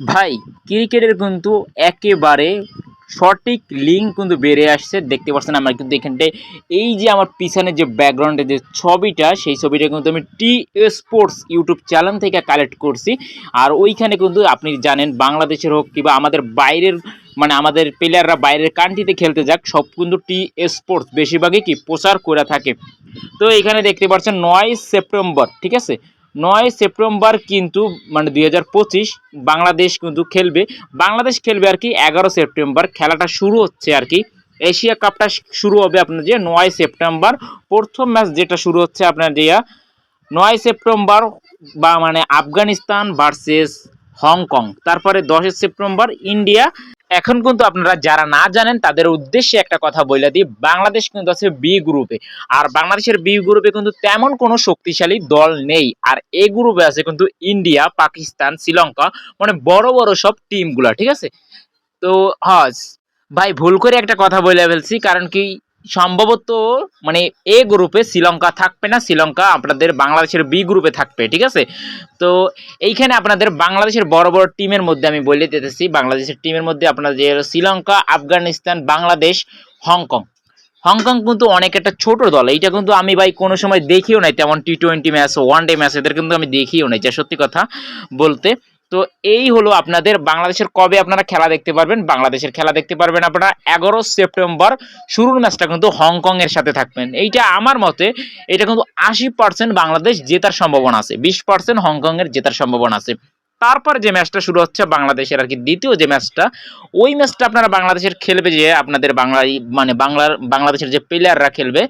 ভাই, ক্রিকেটের কিন্তু একেবারে সঠিক লিঙ্ক কিন্তু বেড়ে আসছে, দেখতে পাচ্ছেন আমার কিন্তু এখানটায়। এই যে আমার পিছনে যে ব্যাকগ্রাউন্ডে যে ছবিটা, সেই ছবিটা কিন্তু আমি টি স্পোর্টস ইউটিউব চ্যানেল থেকে কালেক্ট করছি। আর ওইখানে কিন্তু আপনি জানেন, বাংলাদেশের হোক কিংবা আমাদের বাইরের মানে আমাদের প্লেয়াররা বাইরের কান্ট্রিতে খেলতে যাক, সব কিন্তু টি স্পোর্টস বেশিরভাগই কি প্রচার করে থাকে। তো এখানে দেখতে পাচ্ছেন নয় সেপ্টেম্বর, ঠিক আছে? নয় সেপ্টেম্বর কিন্তু মানে দুই হাজার পঁচিশ বাংলাদেশ কিন্তু খেলবে। বাংলাদেশ খেলবে আর কি এগারো সেপ্টেম্বর। খেলাটা শুরু হচ্ছে আর কি। এশিয়া কাপটা শুরু হবে আপনার যে নয় সেপ্টেম্বর। প্রথম ম্যাচ যেটা শুরু হচ্ছে আপনার যে নয় সেপ্টেম্বর বা মানে আফগানিস্তান ভার্সেস হংকং। তারপরে দশই সেপ্টেম্বর ইন্ডিয়া এখন কিন্তু আপনারা যারা না জানেন, তাদের উদ্দেশ্যে একটা কথা বলে দিই, বাংলাদেশ কিন্তু আছে বি গ্রুপে আর বাংলাদেশের বি গ্রুপে কিন্তু তেমন কোনো শক্তিশালী দল নেই। আর এ গ্রুপে আছে কিন্তু ইন্ডিয়া পাকিস্তান শ্রীলঙ্কা মানে বড় বড় সব টিমগুলা ঠিক আছে? তো হজ ভাই, ভুল করে একটা কথা বলে ফেলছি, কারণ কি সম্ভবত মানে এ গ্রুপে শ্রীলঙ্কা থাকবে না, শ্রীলঙ্কা আপনাদের বাংলাদেশের বি গ্রুপে থাকবে, ঠিক আছে? তো এইখানে আপনাদের বাংলাদেশের বড় বড় টিমের মধ্যে আমি বলে দিতেছি, বাংলাদেশের টিমের মধ্যে আপনাদের Sri Lanka, Afghanistan, Bangladesh, Hong Kong. Hong Kong কিন্তু অনেক একটা ছোট দল, এইটা কিন্তু আমি ভাই কোনো সময় দেখিও নাই, তেমন T twenty match one day match, এদের কিন্তু আমি দেখিও নাই, যা সত্যি কথা বলতে। তো এই হলো আপনাদের বাংলাদেশের কবে আপনারা খেলা দেখতে পারবেন, বাংলাদেশের খেলা দেখতে পারবেন আপনারা এগারো সেপ্টেম্বর। শুরুর ম্যাচটা কিন্তু হংকং এর সাথে থাকবেন। এইটা আমার মতে এটা কিন্তু আশি পার্সেন্ট বাংলাদেশ জেতার সম্ভাবনা আছে, বিশ পার্সেন্ট হংকং এর জেতার সম্ভাবনা আছে। তারপর যে ম্যাচটা শুরু হচ্ছে বাংলাদেশের আর কি দ্বিতীয় যে ম্যাচটা, ওই ম্যাচটা আপনারা বাংলাদেশের খেলবে যে আপনাদের বাংলায় মানে বাংলার, বাংলাদেশের যে প্লেয়াররা খেলবে,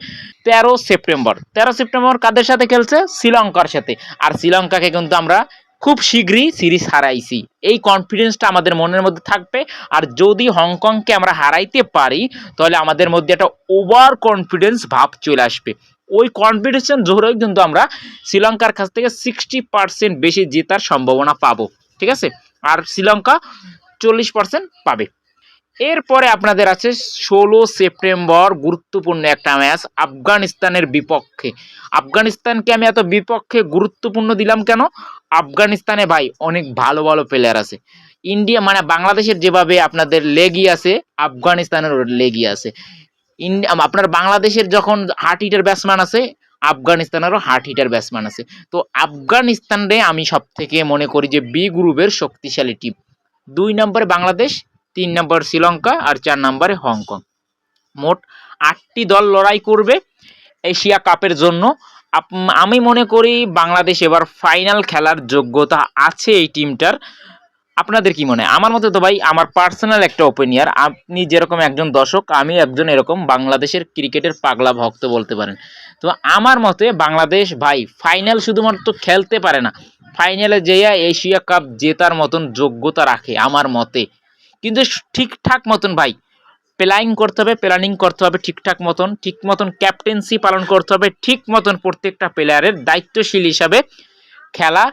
তেরো সেপ্টেম্বর। তেরো সেপ্টেম্বর কাদের সাথে খেলছে? শ্রীলঙ্কার সাথে। আর শ্রীলঙ্কাকে কিন্তু আমরা খুব শীঘ্রই সিরিজ হারাইছি। এই কনফিডেন্সটা আমাদের মনের মধ্যে থাকবে। আর যদি হংকংকে আমরা হারাইতে পারি, তাহলে আমাদের মধ্যে একটা ওভার কনফিডেন্স ভাব চলে আসবে। ওই কনফিডেন্সের জোরেই কিন্তু আমরা শ্রীলঙ্কার কাছ থেকে সিক্সটি পার্সেন্ট বেশি জেতার সম্ভাবনা পাবো। ঠিক আছে? আর শ্রীলঙ্কা চল্লিশ পার্সেন্ট পাবে। এরপরে আপনাদের আছে ষোলো সেপ্টেম্বর গুরুত্বপূর্ণ একটা ম্যাচ, আফগানিস্তানের বিপক্ষে। আফগানিস্তানকে আমি এত বিপক্ষে গুরুত্বপূর্ণ দিলাম কেন? আফগানিস্তানে ভাই অনেক ভালো ভালো প্লেয়ার আছে। ইন্ডিয়া মানে বাংলাদেশের যেভাবে আপনাদের লেগি আছে, আফগানিস্তানের লেগি আছে। ইন্ডিয়া, আপনার বাংলাদেশের যখন হার্ট হিটার ব্যাটসম্যান আছে, আফগানিস্তানেরও হার্ট হিটার ব্যাটসম্যান আছে। তো আফগানিস্তানরে আমি সব থেকে মনে করি যে বি গ্রুপের শক্তিশালী টিম দুই নম্বরে বাংলাদেশ তিন নম্বর শ্রীলঙ্কা আর চার নম্বরে হংকং। মোট আটটি দল লড়াই করবে এশিয়া কাপের জন্য। আমি মনে করি বাংলাদেশ এবার ফাইনাল খেলার যোগ্যতা আছে এই টিমটার। আপনাদের কি মনে হয়? আমার মতে তো ভাই, আমার পার্সোনাল একটা ওপিনিয়ন আপনি যেরকম একজন দর্শক, আমি একজন এরকম বাংলাদেশের ক্রিকেটের পাগলা ভক্ত বলতে পারেন। তো আমার মতে বাংলাদেশ ভাই, ফাইনাল শুধুমাত্র খেলতে পারে না। ফাইনালে যেয়া এশিয়া কাপ জেতার মতন যোগ্যতা রাখে আমার মতে। কিন্তু ঠিকঠাক মতন ভাই প্ল্যানিং করতে হবে প্ল্যানিং করতে হবে ঠিকঠাক মতন, ঠিক মতন ক্যাপ্টেন্সি পালন করতে হবে, ঠিক মতন প্রত্যেকটা প্লেয়ারের দায়িত্বশীল হিসাবে খেলা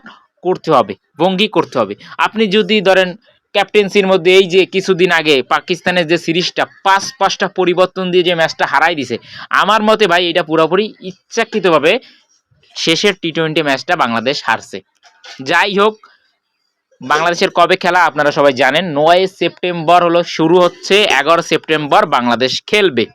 করতে হবে, ভঙ্গি করতে হবে। আপনি যদি ধরেন ক্যাপ্টেন্সির মধ্যে এই যে কিছুদিন আগে পাকিস্তানের যে সিরিজটা, পাঁচ পাঁচটা পরিবর্তন দিয়ে যে ম্যাচটা হারাই দিছে, আমার মতে ভাই এটা পুরোপুরি ইচ্ছাকৃতভাবে শেষের টি টোয়েন্টি ম্যাচটা বাংলাদেশ হারছে। যাই হোক বাংলাদেশের কবে খেলা আপনারা সবাই জানেন? নয় সেপ্টেম্বর হলো, শুরু হচ্ছে এগারো সেপ্টেম্বর বাংলাদেশ খেলবে।